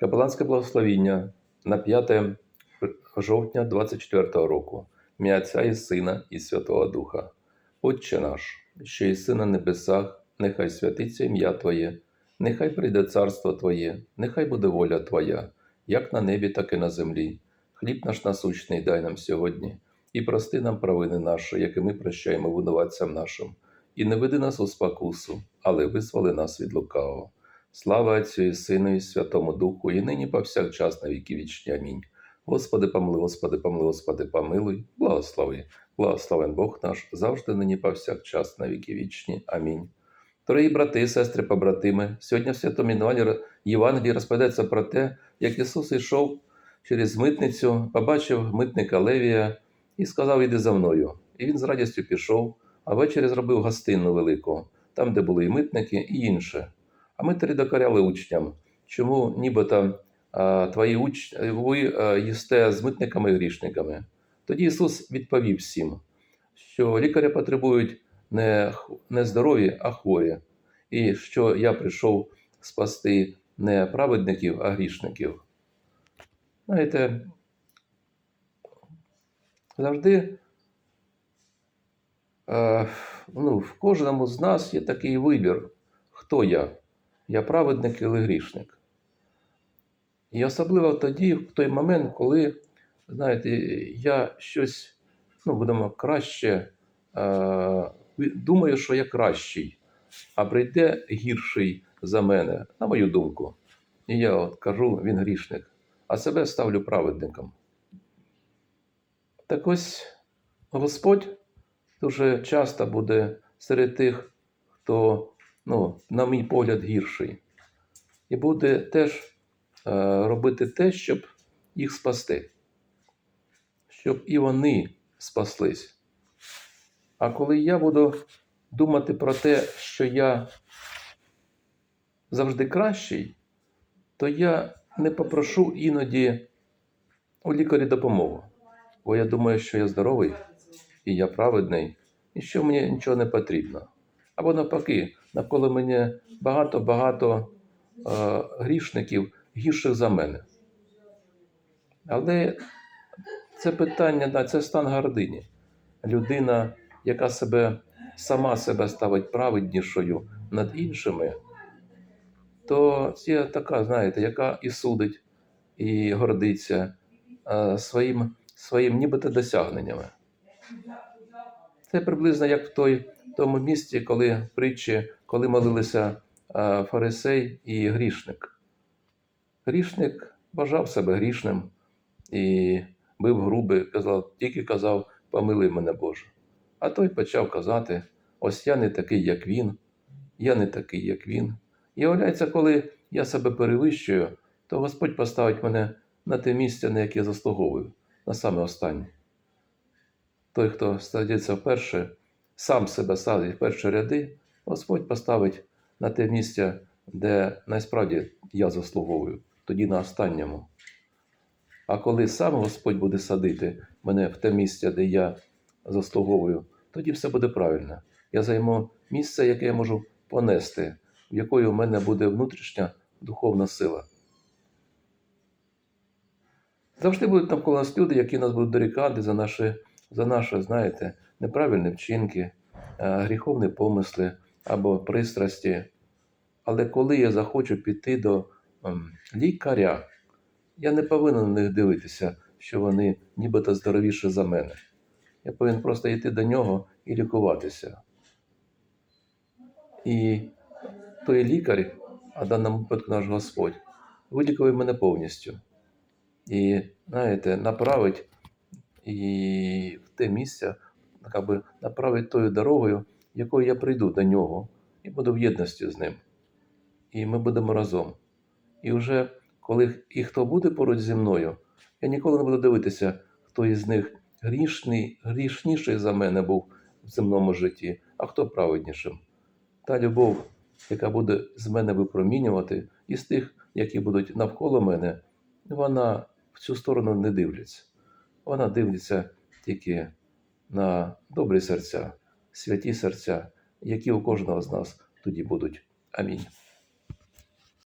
Капеланське благословіння на 5 жовтня 24 року. Ім'я Отця і Сина і Святого Духа. Отче наш, що єси на небесах, нехай святиться ім'я Твоє, нехай прийде царство Твоє, нехай буде воля Твоя, як на небі, так і на землі. Хліб наш насущний дай нам сьогодні, і прости нам провини наші, як і ми прощаємо винуватцям нашим. І не веди нас у спокусу, але визволи нас від лукавого. Слава Отцю і Сину, і Святому Духу, і нині повсякчас на віки вічні. Амінь. Господи, помилуй, Господи, помилуй, Господи, помилуй, благослови. Благословен Бог наш, завжди нині повсякчас на віки вічні. Амінь. Дорогі брати, сестри, побратими, сьогодні в Святому Євангелії- розповідається про те, як Ісус йшов через митницю, побачив митника Левія і сказав: Іди за мною. І він з радістю пішов, а ввечері зробив гостинну велику, там, де були і митники, і інше. А ми тоді учням, чому нібито твої уч... ви їсте з митниками і грішниками. Тоді Ісус відповів всім, що лікаря потребують не, не здорові, а хворі, і що я прийшов спасти не праведників, а грішників. Знаєте, завжди ну, в кожному з нас є такий вибір, хто я. Я праведник чи грішник. І особливо тоді, в той момент, коли, знаєте, я щось, ну, будемо краще, е, думаю, що я кращий, а прийде гірший за мене, на мою думку. І я от кажу, він грішник, а себе ставлю праведником. Так ось Господь дуже часто буде серед тих, хто, ну, на мій погляд, гірший. І буде теж е, робити те, щоб їх спасти, щоб і вони спаслись. А коли я буду думати про те, що я завжди кращий, то я не попрошу іноді у лікарі допомогу. Бо я думаю, що я здоровий і я праведний, і що мені нічого не потрібно. Або навпаки, навколо мене багато-багато е, грішників гірших за мене. Але це питання, це стан гордині. Людина, яка себе сама себе ставить праведнішою над іншими, то це така, знаєте, яка і судить, і гордиться е, своїм, своїм нібито досягненнями. Це приблизно як в той тому місці, коли притчі, коли молилися фарисей і грішник. Грішник вважав себе грішним і бив груби, казав, тільки казав, помилуй мене Боже. А той почав казати: ось я не такий, як він, я не такий, як він. І виявляється, коли я себе перевищую, то Господь поставить мене на те місце, на яке заслуговую, на саме останнє той, хто садиться вперше, сам себе садить в перші ряди, Господь поставить на те місце, де насправді я заслуговую, тоді на останньому. А коли сам Господь буде садити мене в те місце, де я заслуговую, тоді все буде правильно. Я займу місце, яке я можу понести, в якої у мене буде внутрішня духовна сила. Завжди будуть навколо нас люди, які нас будуть дорікати за наші, за наші, знаєте, неправильні вчинки, е, гріховні помисли або пристрасті. Але коли я захочу піти до ем, лікаря, я не повинен на них дивитися, що вони нібито здоровіші за мене. Я повинен просто йти до нього і лікуватися. І той лікар, а в даному випадку наш Господь, вилікує мене повністю і, знаєте, направить і в те місце, як би направить тою дорогою, якою я прийду до нього, і буду в єдності з ним. І ми будемо разом. І вже коли і хто буде поруч зі мною, я ніколи не буду дивитися, хто із них грішний, грішніший за мене був в земному житті, а хто праведнішим. Та любов, яка буде з мене випромінювати, і з тих, які будуть навколо мене, вона в цю сторону не дивляться. Вона дивиться тільки на добрі серця, святі серця, які у кожного з нас тоді будуть. Амінь.